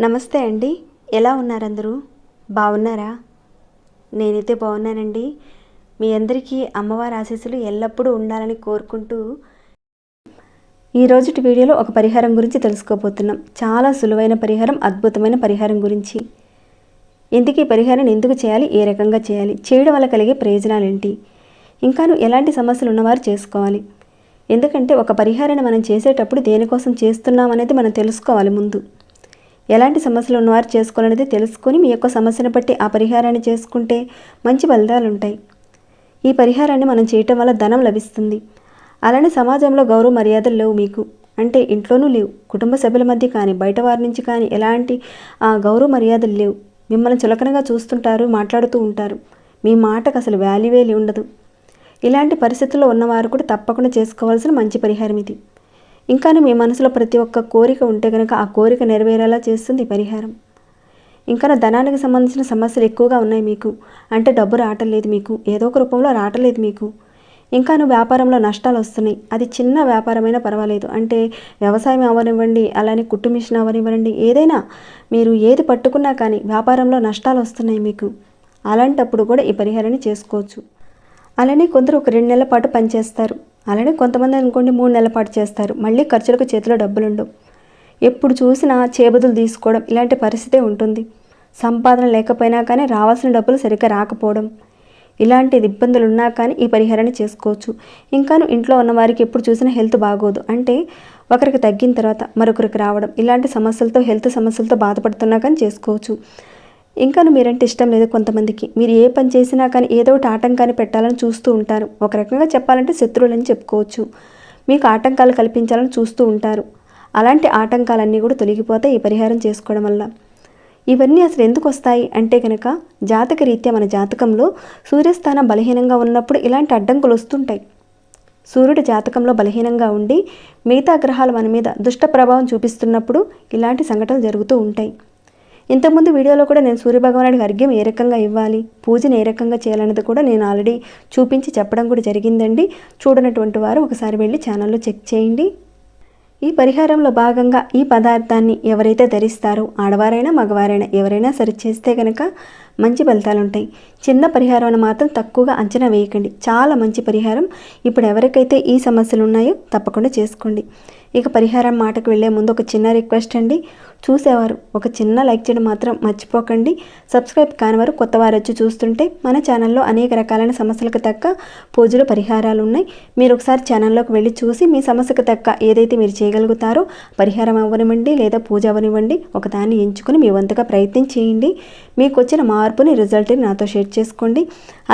నమస్తే అండి. ఎలా ఉన్నారు అందరూ బాగున్నారా? నేనైతే బాగున్నానండి. మీ అందరికీ అమ్మవారి ఆశీస్సులు ఎల్లప్పుడూ ఉండాలని కోరుకుంటూ ఈ రోజుటి వీడియోలో ఒక పరిహారం గురించి తెలుసుకోబోతున్నాం. చాలా సులువైన పరిహారం అద్భుతమైన పరిహారం గురించి. ఎందుకీ పరిహారాన్ని ఎందుకు చేయాలి? ఏ రకంగా చేయాలి? చేయడం వల్ల కలిగే ప్రయోజనాలు ఏంటి ఇంకాను ఎలాంటి సమస్యలు ఉన్నవారు చేసుకోవాలి. ఎందుకంటే ఒక పరిహారాన్ని మనం చేసేటప్పుడు దేనికోసం చేస్తున్నాం అనేది మనం తెలుసుకోవాలి ముందు. ఎలాంటి సమస్యలు ఉన్నవారు చేసుకోవాలనేది తెలుసుకొని మీ యొక్క సమస్యను బట్టి ఆ పరిహారాన్ని చేసుకుంటే మంచి ఫలితాలు ఉంటాయి ఈ పరిహారాన్ని మనం చేయటం వల్ల ధనం లభిస్తుంది. అలానే సమాజంలో గౌరవ మర్యాదలు లేవు మీకు. అంటే ఇంట్లోనూ లేవు. కుటుంబ సభ్యుల మధ్య కానీ బయట వారి నుంచి కానీ ఎలాంటి ఆ, గౌరవ మర్యాదలు లేవు. మిమ్మల్ని చులకనగా చూస్తుంటారు మాట్లాడుతూ ఉంటారు. మీ మాటకు అసలు వాల్యూవే ఉండదు. ఇలాంటి పరిస్థితుల్లో ఉన్నవారు కూడా తప్పకుండా చేసుకోవాల్సిన మంచి పరిహారం ఇది. ఇంకాను మీ మనసులో ప్రతి ఒక్క కోరిక ఉంటే కనుక ఆ కోరిక నెరవేరేలా చేస్తుంది పరిహారం. ఇంకా ధనానికి సంబంధించిన సమస్యలు ఎక్కువగా ఉన్నాయి మీకు. అంటే డబ్బు రావట్లేదు మీకు. ఏదో ఒక రూపంలో రావట్లేదు మీకు. ఇంకాను వ్యాపారంలో నష్టాలు వస్తున్నాయి. అది చిన్న వ్యాపారమైనా పర్వాలేదు. అంటే వ్యవసాయం అవనివ్వండి అలానే కుట్టు మిషన్ అవనివ్వండి ఏదైనా మీరు ఏది పట్టుకున్నా కానీ వ్యాపారంలో నష్టాలు వస్తున్నాయి మీకు. అలాంటప్పుడు కూడా ఈ పరిహారాన్ని చేసుకోవచ్చు. అలానే కొందరు ఒక రెండు నెలల పాటు పనిచేస్తారు అలానే కొంతమంది అనుకోండి మూడు నెలల పాటు చేస్తారు. మళ్ళీ ఖర్చులకు చేతిలో డబ్బులు ఉండవు ఎప్పుడు చూసినా చేబదులు తీసుకోవడం ఇలాంటి పరిస్థితే ఉంటుంది. సంపాదన లేకపోయినా కానీ రావాల్సిన డబ్బులు సరిగ్గా రాకపోవడం ఇలాంటి ఇబ్బందులు ఉన్నా కానీ ఈ పరిహారాన్ని చేసుకోవచ్చు. ఇంకాను ఇంట్లో ఉన్న వారికి ఎప్పుడు చూసినా హెల్త్ బాగోదు. అంటే ఒకరికి తగ్గిన తర్వాత మరొకరికి రావడం ఇలాంటి సమస్యలతో హెల్త్ సమస్యలతో బాధపడుతున్నా కానీ చేసుకోవచ్చు. ఇంకాను మీరంటే ఇష్టం లేదు కొంతమందికి. మీరు ఏ పని చేసినా కానీ ఏదో ఒకటి ఆటంకాన్ని పెట్టాలని చూస్తూ ఉంటారు. ఒక రకంగా చెప్పాలంటే శత్రువులని చెప్పుకోవచ్చు. మీకు ఆటంకాలు కల్పించాలని చూస్తూ ఉంటారు. అలాంటి ఆటంకాలన్నీ కూడా తొలగిపోతాయి ఈ పరిహారం చేసుకోవడం వల్ల. ఇవన్నీ అసలు ఎందుకు వస్తాయి? అంటే కనుక జాతక రీత్యా మన జాతకంలో సూర్యస్థానం బలహీనంగా ఉన్నప్పుడు ఇలాంటి అడ్డంకులు వస్తుంటాయి. సూర్యుడు జాతకంలో బలహీనంగా ఉండి మిగతా గ్రహాలు మన మీద దుష్ట ప్రభావం చూపిస్తున్నప్పుడు ఇలాంటి సంఘటనలు జరుగుతూ ఉంటాయి. ఇంతకుముందు వీడియోలో కూడా నేను సూర్యభగవానుడికి అర్ఘ్యం ఏ రకంగా ఇవ్వాలి పూజను ఏ రకంగా చేయాలన్నది కూడా నేను ఆల్రెడీ చూపించి చెప్పడం కూడా జరిగిందండి. చూడనటువంటి వారు ఒకసారి వెళ్ళి ఛానల్లో చెక్ చేయండి. ఈ పరిహారంలో భాగంగా ఈ పదార్థాన్ని ఎవరైతే ధరిస్తారో ఆడవారైనా మగవారైనా ఎవరైనా సరి చేస్తే కనుక మంచి ఫలితాలు ఉంటాయి చిన్న పరిహారం మాత్రం తక్కువగా అంచనా వేయకండి. చాలా మంచి పరిహారం. ఇప్పుడు ఎవరికైతే ఈ సమస్యలు ఉన్నాయో తప్పకుండా చేసుకోండి. ఇక పరిహారం మాటకు వెళ్ళే ముందు ఒక చిన్న రిక్వెస్ట్ అండి. చూసేవారు ఒక చిన్న లైక్ చేయడం మాత్రం మర్చిపోకండి. సబ్స్క్రైబ్ కానివారు కొత్త వారు వచ్చి చూస్తుంటే మన ఛానల్లో అనేక రకాలైన సమస్యలకు తగ్గ పూజలు పరిహారాలు ఉన్నాయి. మీరు ఒకసారి ఛానల్లోకి వెళ్ళి చూసి మీ సమస్యకు తగ్గ ఏదైతే మీరు చేయగలుగుతారో పరిహారం అవ్వనివ్వండి లేదా పూజ అవ్వనివ్వండి. ఒకదాన్ని ఎంచుకుని మీ వంతుగా ప్రయత్నం చేయండి. మీకు వచ్చిన మార్పుని రిజల్ట్ని నాతో షేర్ చేసుకోండి.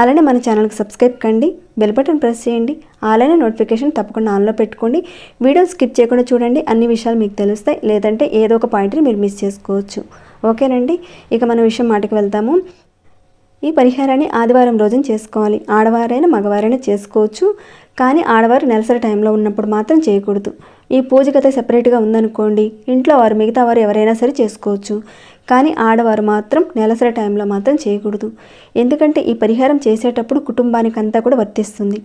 అలానే మన ఛానల్కి సబ్స్క్రైబ్ కండి బెల్ బటన్ ప్రెస్ చేయండి అలానే నోటిఫికేషన్ తప్పకుండా ఆన్లో పెట్టుకోండి. వీడియో స్కిప్ చేయకుండా చూడండి అన్ని విషయాలు మీకు తెలుస్తాయి లేదంటే ఏదో ఒక పాయింట్ని మీరు మిస్ చేసుకోవచ్చు. ఓకేనండి? ఇక మన విషయం మాటకి వెళ్తాము ఈ పరిహారాన్ని ఆదివారం రోజున చేసుకోవాలి. ఆడవారైనా మగవారైనా చేసుకోవచ్చు. కానీ ఆడవారు నెలసరి టైంలో ఉన్నప్పుడు మాత్రం చేయకూడదు. ఈ పూజకైతే సెపరేట్గా ఉందనుకోండి. ఇంట్లో వారు మిగతా వారు ఎవరైనా సరే చేసుకోవచ్చు. కానీ ఆడవారు మాత్రం నెలసరి టైంలో మాత్రం చేయకూడదు. ఎందుకంటే ఈ పరిహారం చేసేటప్పుడు కుటుంబానికి అంతా కూడా వర్తిస్తుంది.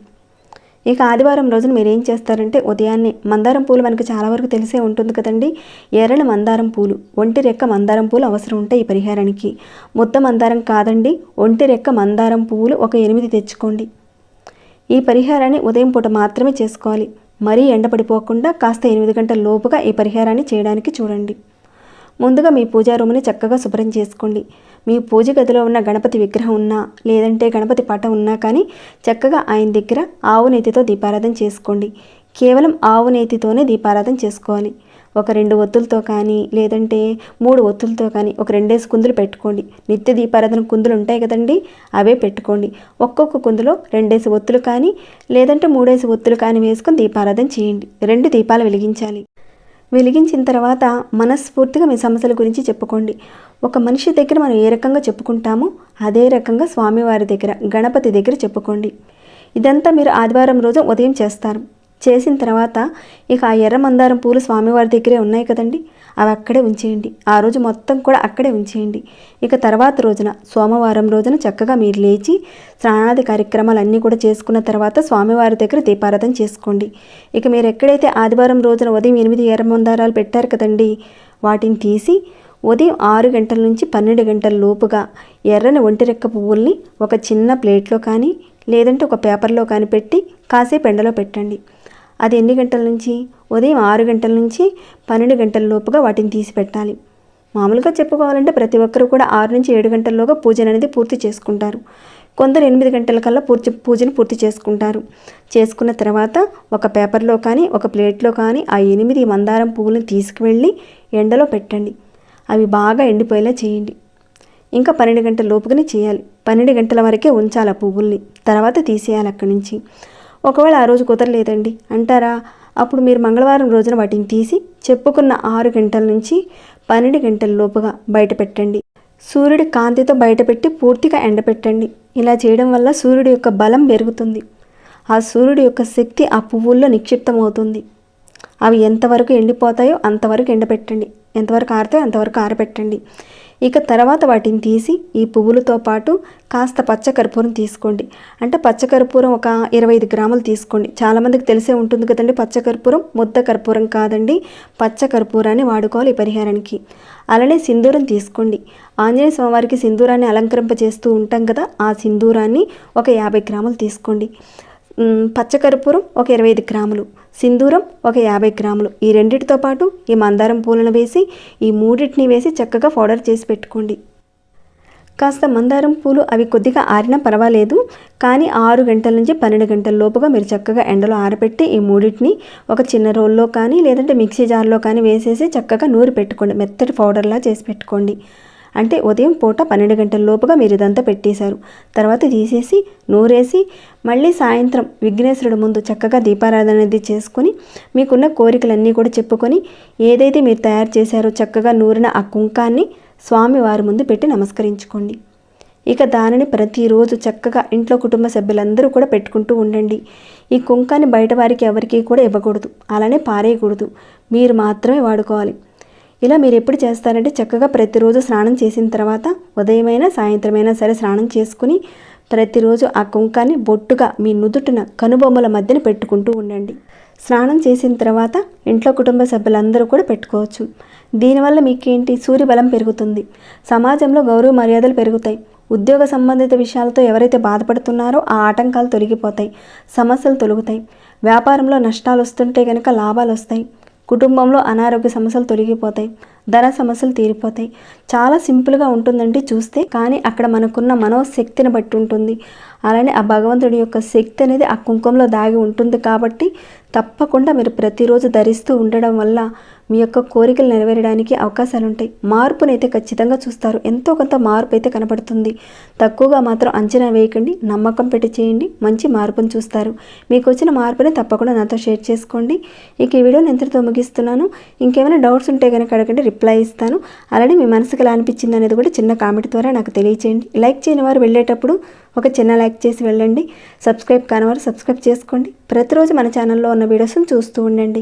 ఇక ఆదివారం రోజున మీరు ఏం చేస్తారంటే ఉదయాన్నే మందారం పూలు మనకు చాలా వరకు తెలిసే ఉంటుంది కదండి. ఎర్రని మందారం పూలు ఒంటి రెక్క మందారం పూలు అవసరం ఉంటాయి ఈ పరిహారానికి. ముద్ద మందారం కాదండి ఒంటి రెక్క మందారం పువ్వులు ఒక ఎనిమిది తెచ్చుకోండి. ఈ పరిహారాన్ని ఉదయం పూట మాత్రమే చేసుకోవాలి. మరీ ఎండపడిపోకుండా కాస్త ఎనిమిది గంటల లోపుగా ఈ పరిహారాన్ని చేయడానికి చూడండి. ముందుగా మీ పూజా రూమ్ని చక్కగా శుభ్రం చేసుకోండి. మీ పూజ గదిలో ఉన్న గణపతి విగ్రహం ఉన్నా లేదంటే గణపతి పట ఉన్నా కానీ చక్కగా ఆయన దగ్గర ఆవు నేతితో దీపారాధన చేసుకోండి. కేవలం ఆవు నేతితోనే దీపారాధన చేసుకోవాలి. ఒక రెండు ఒత్తులతో కానీ లేదంటే మూడు ఒత్తులతో కానీ ఒక రెండేసి కుందులు పెట్టుకోండి. నిత్య దీపారాధన కుందులు ఉంటాయి కదండి అవే పెట్టుకోండి. ఒక్కొక్క కుందులో రెండేసి ఒత్తులు కానీ లేదంటే మూడేసి ఒత్తులు కానీ వేసుకొని దీపారాధన చేయండి. రెండు దీపాలు వెలిగించాలి. వెలిగించిన తర్వాత మనస్ఫూర్తిగా మీ సమస్యల గురించి చెప్పుకోండి. ఒక మనిషి దగ్గర మనం ఏ రకంగా చెప్పుకుంటామో అదే రకంగా స్వామివారి దగ్గర గణపతి దగ్గర చెప్పుకోండి. ఇదంతా మీరు ఆదివారం రోజు ఉదయం చేస్తారు. చేసిన తర్వాత ఇక ఆ ఎర్ర మందారం పూలు స్వామివారి దగ్గరే ఉన్నాయి కదండి. అవి అక్కడే ఉంచేయండి. ఆ రోజు మొత్తం కూడా అక్కడే ఉంచేయండి. ఇక తర్వాత రోజున సోమవారం రోజున చక్కగా మీరు లేచి స్నానాది కార్యక్రమాలన్నీ కూడా చేసుకున్న తర్వాత స్వామివారి దగ్గర దీపారాధన చేసుకోండి. ఇక మీరు ఎక్కడైతే ఆదివారం రోజున ఉదయం ఎనిమిది ఎర్ర మందారాలు పెట్టారు కదండి వాటిని తీసి ఉదయం ఆరు గంటల నుంచి పన్నెండు గంటల లోపుగా ఎర్రని ఒంటిరెక్క పువ్వుల్ని ఒక చిన్న ప్లేట్లో కానీ లేదంటే ఒక పేపర్లో కానీ పెట్టి కాసేపు ఎండలో పెట్టండి. అది ఎన్ని గంటల నుంచి? ఉదయం ఆరు గంటల నుంచి పన్నెండు గంటల లోపుగా వాటిని తీసి పెట్టాలి. మామూలుగా చెప్పుకోవాలంటే ప్రతి ఒక్కరు కూడా ఆరు నుంచి ఏడు గంటల్లోగా పూజను అనేది పూర్తి చేసుకుంటారు. కొందరు ఎనిమిది గంటల కల్లా పూర్తి పూజను పూర్తి చేసుకుంటారు. చేసుకున్న తర్వాత ఒక పేపర్లో కానీ ఒక ప్లేట్లో కానీ ఆ ఎనిమిది మందారం పువ్వులను తీసుకువెళ్ళి ఎండలో పెట్టండి. అవి బాగా ఎండిపోయేలా చేయండి. ఇంకా పన్నెండు గంటల లోపుగానే చేయాలి. పన్నెండు గంటల వరకే ఉంచాలి ఆ పువ్వుల్ని. తర్వాత తీసేయాలి అక్కడి నుంచి. ఒకవేళ ఆ రోజు కుదరలేదండి. అంటారా? అప్పుడు మీరు మంగళవారం రోజున వాటిని తీసి చెప్పుకున్న ఆరు గంటల నుంచి పన్నెండు గంటల లోపుగా బయట పెట్టండి. సూర్యుడి కాంతితో బయటపెట్టి పూర్తిగా ఎండపెట్టండి ఇలా చేయడం వల్ల సూర్యుడి యొక్క బలం పెరుగుతుంది. ఆ సూర్యుడి యొక్క శక్తి ఆ పువ్వుల్లో నిక్షిప్తమవుతుంది. అవి ఎంతవరకు ఎండిపోతాయో అంతవరకు ఎండపెట్టండి. ఎంతవరకు ఆరుతాయో అంతవరకు ఆరబెట్టండి. ఇక తర్వాత వాటిని తీసి ఈ పువ్వులతో పాటు కాస్త పచ్చకర్పూరం తీసుకోండి. అంటే పచ్చకర్పూరం ఒక ఇరవై ఐదు గ్రాములు తీసుకోండి. చాలామందికి తెలిసే ఉంటుంది కదండి పచ్చకర్పూరం ముద్ద కర్పూరం కాదండి. పచ్చ కర్పూరాన్ని వాడుకోవాలి ఈ పరిహారానికి. అలానే సింధూరం తీసుకోండి. ఆంజనేయ స్వామివారికి సింధూరాన్ని అలంకరింపజేస్తూ ఉంటాం కదా ఆ సింధూరాన్ని ఒక యాభై గ్రాములు తీసుకోండి. పచ్చకర్పూరం ఒక ఇరవై ఐదు గ్రాములు సింధూరం ఒక యాభై గ్రాములు. ఈ రెండింటితో పాటు ఈ మందారం పూలను వేసి ఈ మూడింటిని వేసి చక్కగా పౌడర్ చేసి పెట్టుకోండి. కాస్త మందారం పూలు అవి కొద్దిగా ఆరినా పర్వాలేదు కానీ ఆరు గంటల నుంచి పన్నెండు గంటల లోపుగా మీరు చక్కగా ఎండలో ఆరబెట్టి ఈ మూడింటిని ఒక చిన్న రోల్లో కానీ లేదంటే మిక్సీ జార్లో కానీ వేసేసి చక్కగా నూరి పెట్టుకోండి. మెత్తటి పౌడర్లా చేసి పెట్టుకోండి. అంటే ఉదయం పూట పన్నెండు గంటల లోపుగా మీరు ఇదంతా పెట్టేశారు. తర్వాత తీసేసి నూరేసి మళ్ళీ సాయంత్రం విఘ్నేశ్వరుడు ముందు చక్కగా దీపారాధన అనేది చేసుకొని మీకున్న కోరికలన్నీ కూడా చెప్పుకొని ఏదైతే మీరు తయారు చేశారో చక్కగా నూరిన ఆ కుంకాన్ని స్వామి వారి ముందు పెట్టి నమస్కరించుకోండి. ఇక దానిని ప్రతిరోజు చక్కగా ఇంట్లో కుటుంబ సభ్యులందరూ కూడా పెట్టుకుంటూ ఉండండి. ఈ కుంకాన్ని బయట వారికి ఎవరికి కూడా ఇవ్వకూడదు. అలానే పారేయకూడదు. మీరు మాత్రమే వాడుకోవాలి. ఇలా మీరు ఎప్పుడు చేస్తారంటే చక్కగా ప్రతిరోజు స్నానం చేసిన తర్వాత ఉదయమైనా సాయంత్రమైనా సరే స్నానం చేసుకుని ప్రతిరోజు ఆ కుంకాన్ని బొట్టుగా మీ నుదుటిన కనుబొమ్మల మధ్యన పెట్టుకుంటూ ఉండండి. స్నానం చేసిన తర్వాత ఇంట్లో కుటుంబ సభ్యులందరూ కూడా పెట్టుకోవచ్చు. దీనివల్ల మీకేంటి? సూర్యబలం పెరుగుతుంది. సమాజంలో గౌరవ మర్యాదలు పెరుగుతాయి. ఉద్యోగ సంబంధిత విషయాలతో ఎవరైతే బాధపడుతున్నారో ఆ ఆటంకాలు తొలగిపోతాయి. సమస్యలు తొలుగుతాయి. వ్యాపారంలో నష్టాలు వస్తుంటే కనుక లాభాలు వస్తాయి. కుటుంబంలో అనారోగ్య సమస్యలు తొలగిపోతాయి ధన సమస్యలు తీరిపోతాయి. చాలా సింపుల్గా ఉంటుందండి చూస్తే కానీ అక్కడ మనకున్న మనోశక్తిని బట్టి ఉంటుంది. అలానే ఆ భగవంతుడి యొక్క శక్తి అనేది ఆ కుంకుమలో దాగి ఉంటుంది కాబట్టి తప్పకుండా మీరు ప్రతిరోజు ధరిస్తూ ఉండడం వల్ల మీ యొక్క కోరికలు నెరవేరడానికి అవకాశాలు ఉంటాయి మార్పునైతే ఖచ్చితంగా చూస్తారు. ఎంతో కొంత మార్పు అయితే కనబడుతుంది తక్కువగా మాత్రం అంచనా వేయకండి. నమ్మకం పెట్టి చేయండి. మంచి మార్పును చూస్తారు. మీకు వచ్చిన మార్పుని తప్పకుండా నాతో షేర్ చేసుకోండి. ఇక ఈ వీడియోని ఇంతటితో ముగిస్తున్నాను. ఇంకేమైనా డౌట్స్ ఉంటే కనుక అడగండి. రిప్లై ఇస్తాను. అలానే మీ మనసుకు ఎలా అనిపించింది అనేది కూడా చిన్న కామెంట్ ద్వారా నాకు తెలియచేయండి. లైక్ చేయని వారు వెళ్ళేటప్పుడు ఒక చిన్న లైక్ చేసి వెళ్ళండి. సబ్స్క్రైబ్ కాని వారు సబ్స్క్రైబ్ చేసుకోండి. ప్రతిరోజు మన ఛానల్లో ఉన్న వీడియోస్ని చూస్తూ ఉండండి.